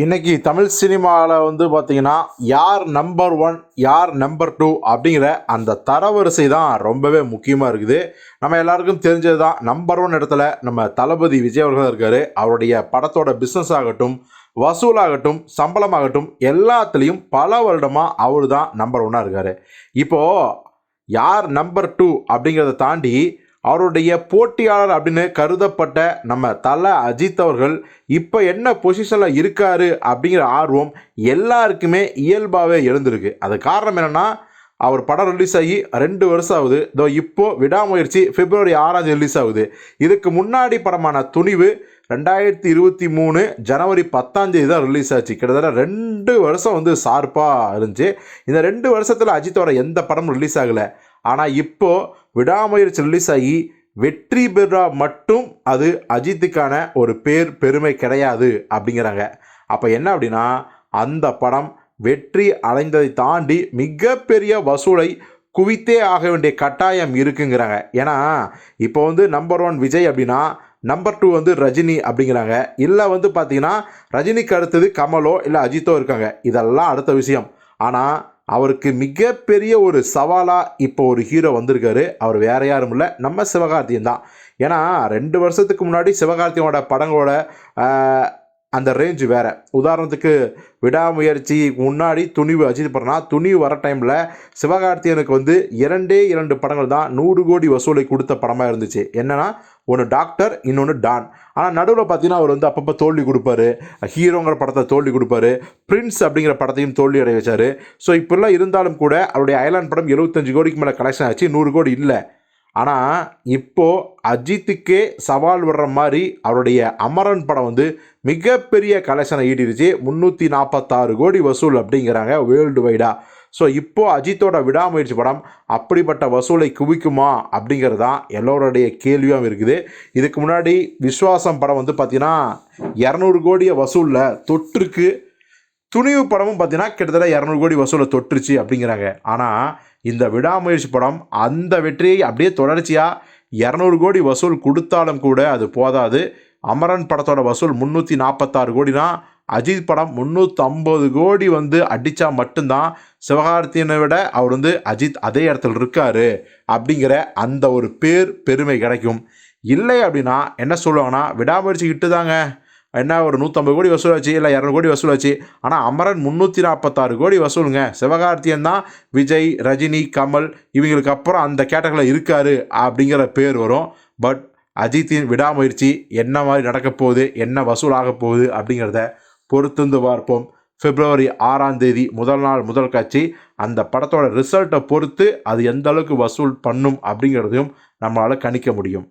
இன்னைக்கு தமிழ் சினிமாவில் வந்து பார்த்தீங்கன்னா யார் நம்பர் ஒன் யார் நம்பர் டூ அப்படிங்கிற அந்த தரவரிசை தான் ரொம்பவே முக்கியமாக இருக்குது. நம்ம எல்லாருக்கும் தெரிஞ்சது தான் நம்பர் ஒன் இடத்துல நம்ம தளபதி விஜய் அவர்கள் இருக்கார். அவருடைய படத்தோட பிஸ்னஸ் ஆகட்டும் வசூலாகட்டும் சம்பளமாகட்டும் எல்லாத்துலேயும் பல வருடமாக அவர் தான் நம்பர் ஒன்னாக இருக்கார். இப்போது யார் நம்பர் டூ அப்படிங்கிறத தாண்டி அவருடைய போட்டியாளர் அப்படின்னு கருதப்பட்ட நம்ம தல அஜித் அவர்கள் இப்போ என்ன பொசிஷனில் இருக்காரு அப்படிங்கிற ஆர்வம் எல்லாருக்குமே இயல்பாகவே எழுந்திருக்கு. அது காரணம் என்னென்னா அவர் படம் ரிலீஸ் ஆகி ரெண்டு வருஷம் ஆகுது. இதோ இப்போ விடாமுயற்சி பிப்ரவரி ஆறாம் தேதி ரிலீஸ் ஆகுது. இதுக்கு முன்னாடி படமான துணிவு ரெண்டாயிரத்தி இருபத்தி மூணு ஜனவரி பத்தாம் தேதி தான் ரிலீஸ் ஆச்சு. கிட்டத்தட்ட ரெண்டு வருஷம் வந்து ஷார்ப்பாக இருந்துச்சு. இந்த ரெண்டு வருஷத்தில் அஜித்தோட எந்த படமும் ரிலீஸ் ஆகலை. ஆனால் இப்போது விடாமுயற்சி ரிலீஸ் ஆகி வெற்றி பெறா மட்டும் அது அஜித்துக்கான ஒரு பேர் பெருமை கிடையாது அப்படிங்கிறாங்க. அப்போ என்ன அப்படின்னா அந்த படம் வெற்றி அடைந்ததை தாண்டி மிகப்பெரிய வசூலை குவித்தே ஆக வேண்டிய கட்டாயம் இருக்குங்கிறாங்க. ஏன்னா இப்போ வந்து நம்பர் ஒன் விஜய் அப்படின்னா நம்பர் டூ வந்து ரஜினி அப்படிங்கிறாங்க. இல்லை வந்து பார்த்தீங்கன்னா ரஜினிக்கு அடுத்தது கமலோ இல்லை அஜித்தோ இருக்காங்க. இதெல்லாம் அடுத்த விஷயம். ஆனால் அவருக்கு மிகப்பெரிய ஒரு சவாலாக இப்போ ஒரு ஹீரோ வந்திருக்காரு. அவர் வேற யாரும் இல்லை. நம்ம சிவகார்த்தியன் தான். ஏன்னா ரெண்டு வருஷத்துக்கு முன்னாடி சிவகார்த்தியனோட படங்களோட அந்த ரேஞ்சு வேறு. உதாரணத்துக்கு விடாமுயற்சி முன்னாடி துணிவு அஜித் படம்னா துணிவு வர டைமில் சிவகார்த்தியனுக்கு வந்து இரண்டே இரண்டு படங்கள் தான் நூறு கோடி வசூலை கொடுத்த படமாக இருந்துச்சு. என்னென்னா ஒன்று டாக்டர் இன்னொன்று டான். ஆனால் நடுவில் பார்த்தீங்கன்னா அவர் வந்து அப்பப்போ தோல்வி கொடுப்பாரு. ஹீரோங்கிற படத்தை தோல்வி கொடுப்பாரு. பிரின்ஸ் அப்படிங்கிற படத்தையும் தோல்வி அடைய வச்சார். ஸோ இப்படிலாம் இருந்தாலும் கூட அவருடைய அயலான் படம் எழுபத்தஞ்சு கோடிக்கு மேலே கலெக்ஷன் ஆச்சு. நூறு கோடி இல்லை. ஆனால் இப்போது அஜித்துக்கே சவால் விடுற மாதிரி அவருடைய அமரன் படம் வந்து மிகப்பெரிய கலெக்ஷனை ஈட்டிருச்சு. முந்நூற்றி நாற்பத்தாறு கோடி வசூல் அப்படிங்கிறாங்க வேர்ல்டு வைடாக ஸோ இப்போது அஜித்தோட விடாமுயற்சி படம் அப்படிப்பட்ட வசூலை குவிக்குமா அப்படிங்கிறது தான் எல்லோருடைய கேள்வியாகவும் இருக்குது. இதுக்கு முன்னாடி விஸ்வாசம் படம் வந்து பார்த்திங்கன்னா இரநூறு கோடியை வசூலில் தொற்றுக்கு துணிவு படமும் பார்த்தீங்கன்னா கிட்டத்தட்ட இரநூறு கோடி வசூலை தொற்றுச்சு அப்படிங்கிறாங்க. ஆனால் இந்த விடாமுயற்சி படம் அந்த வெற்றியை அப்படியே தொடர்ச்சியாக இரநூறு கோடி வசூல் கொடுத்தாலும் கூட அது போதாது. அமரன் படத்தோட வசூல் முந்நூற்றி நாற்பத்தாறு கோடினா அஜித் படம் முந்நூற்றம்பது கோடி வந்து அடித்தா மட்டும்தான் சிவகார்த்தியனை விட அவர் வந்து அஜித் அதே இடத்துல இருக்காரு அப்படிங்கிற அந்த ஒரு பேர் பெருமை கிடைக்கும். இல்லை அப்படின்னா என்ன சொல்லுவாங்கன்னா விடாமுயற்சி கிட்டு தாங்க என்ன ஒரு நூற்றம்பது கோடி வசூலாச்சு இல்லை இரநூறு கோடி வசூலாச்சு? ஆனால் அமரன் முந்நூற்றி நாற்பத்தாறு கோடி வசூலுங்க. சிவகார்த்தியன் தான் விஜய் ரஜினி கமல் இவங்களுக்கு அப்புறம் அந்த கேட்டகரியில் இருக்கார் அப்படிங்கிற பேர் வரும். பட் அஜித்தின் விடாமுயற்சி என்ன மாதிரி நடக்க போகுது என்ன வசூல் ஆக போகுது அப்படிங்கிறத பொறுத்திருந்து பார்ப்போம். பிப்ரவரி ஆறாம் தேதி முதல் நாள் முதல் காட்சி அந்த படத்தோட ரிசல்ட்டை பொறுத்து அது எந்த அளவுக்கு வசூல் பண்ணும் அப்படிங்கிறதையும் நம்மளால் கணிக்க முடியும்.